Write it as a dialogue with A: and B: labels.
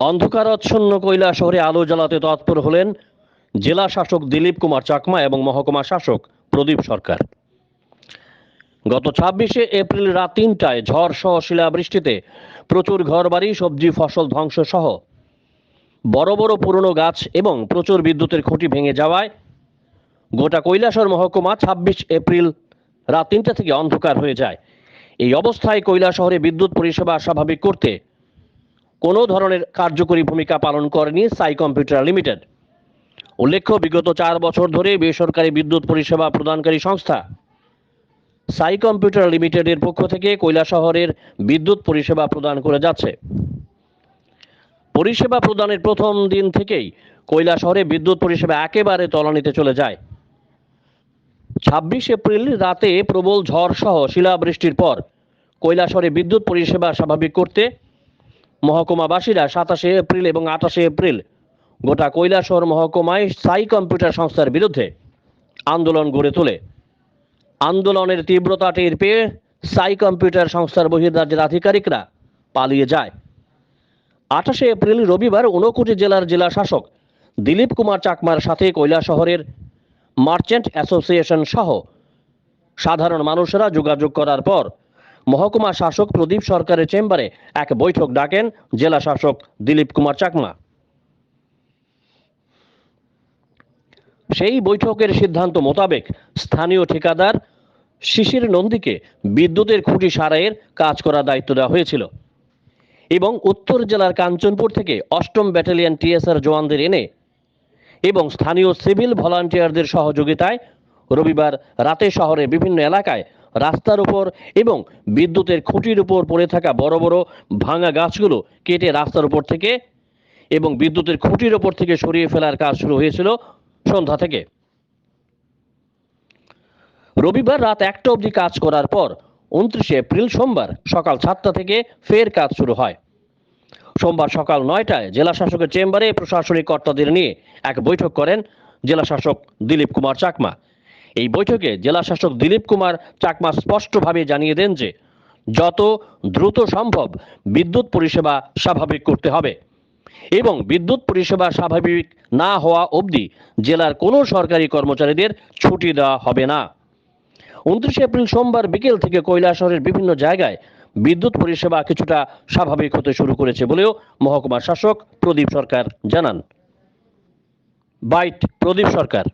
A: অন্ধকারাচ্ছন্ন কৈলা শহরে আলো জ্বালাতে তৎপর হলেন জেলা শাসক দিলীপ কুমার চাকমা এবং মহকুমা শাসক প্রদীপ সরকার। গত ছাব্বিশে এপ্রিল রাত তিনটায় ঝড় সহ শিলাবৃষ্টিতে প্রচুর ঘরবাড়ি, সবজি, ফসল ধ্বংস সহ বড় বড় পুরনো গাছ এবং প্রচুর বিদ্যুতের খুঁটি ভেঙে যাওয়ায় গোটা কৈলাসর মহকুমা ছাব্বিশ এপ্রিল রাত তিনটা থেকে অন্ধকার হয়ে যায়। এই অবস্থায় কৈলা শহরে বিদ্যুৎ পরিষেবা স্বাভাবিক করতে কোনো ধরনের কার্যকরী ভূমিকা পালন করেনি সাই কম্পিউটার লিমিটেড। উল্লেখ্য, বিগত চার বছর ধরে বেসরকারি বিদ্যুৎ পরিষেবা প্রদানকারী সংস্থা সাই কম্পিউটার লিমিটেডের পক্ষ থেকে কৈলা শহরের বিদ্যুৎ পরিষেবা প্রদান করে যাচ্ছে। পরিষেবা প্রদানের প্রথম দিন থেকেই কৈলা শহরে বিদ্যুৎ পরিষেবা একেবারে তলানিতে চলে যায়। ছাব্বিশ এপ্রিল রাতে প্রবল ঝড় সহ শিলাবৃষ্টির পর কৈলাসহরে বিদ্যুৎ পরিষেবা স্বাভাবিক করতে মহকুমাবাসীরা সাতাশে এপ্রিল এবং আঠাশে এপ্রিল গোটা কৈলাসহর মহকুমায় সাই কম্পিউটার সংস্থার বিরুদ্ধে আন্দোলন গড়ে তোলে। আন্দোলনের তীব্রতা টের পেয়ে সাই কম্পিউটার সংস্থার বহির্রাজ্যের আধিকারিকরা পালিয়ে যায়। আঠাশে এপ্রিল রবিবার ঊনকোটি জেলার জেলা শাসক দিলীপ কুমার চাকমার সাথে কৈলা শহরের মার্চেন্ট অ্যাসোসিয়েশন সহ সাধারণ মানুষেরা যোগাযোগ করার পর মহকুমা শাসক প্রদীপ সরকারের চেম্বারে এক বৈঠক ডাকেন জেলা শাসক দিলীপ কুমার চাকমা। সেই বৈঠকের সিদ্ধান্ত মোতাবেক স্থানীয় ঠিকাদার শিশির নন্দীকে বিদ্যুতের খুঁটি সারাইয়ের কাজ করার দায়িত্ব দেওয়া হয়েছিল এবং উত্তর জেলার কাঞ্চনপুর থেকে অষ্টম ব্যাটালিয়ন টিএসআর জওয়ানদের এনে এবং স্থানীয় সিভিল ভলান্টিয়ারদের সহযোগিতায় রবিবার রাতে শহরে বিভিন্ন এলাকায় রাস্তার উপর এবং বিদ্যুতের খুঁটির উপর পড়ে থাকা বড় বড় ভাঙা গাছগুলো কেটে রাস্তার উপর থেকে এবং বিদ্যুতের খুঁটির ওপর থেকে সরিয়ে ফেলার কাজ শুরু হয়েছিল সন্ধ্যা থেকে। রবিবার রাত একটা অবধি কাজ করার পর উনত্রিশে এপ্রিল সোমবার সকাল সাতটা থেকে ফের কাজ শুরু হয়। সোমবার সকাল নয়টায় জেলা শাসকের চেম্বারে প্রশাসনিক কর্তাদের নিয়ে এক বৈঠক করেন জেলা শাসক দিলীপ কুমার চাকমা। এই বৈঠকে জেলা শাসক দিলীপ কুমার চাকমা স্পষ্টভাবে জানিয়ে দেন যে, যত দ্রুত সম্ভব বিদ্যুৎ পরিষেবা স্বাভাবিক করতে হবে এবং বিদ্যুৎ পরিষেবা স্বাভাবিক না হওয়া অবধি জেলার কোনো সরকারি কর্মচারীদের ছুটি দেওয়া হবে না। উনত্রিশে এপ্রিল সোমবার বিকেল থেকে কৈলাসহরের বিভিন্ন জায়গায় বিদ্যুৎ পরিষেবা কিছুটা স্বাভাবিক হতে শুরু করেছে বলেও মহকুমা শাসক প্রদীপ সরকার জানান। বাইট, প্রদীপ সরকার।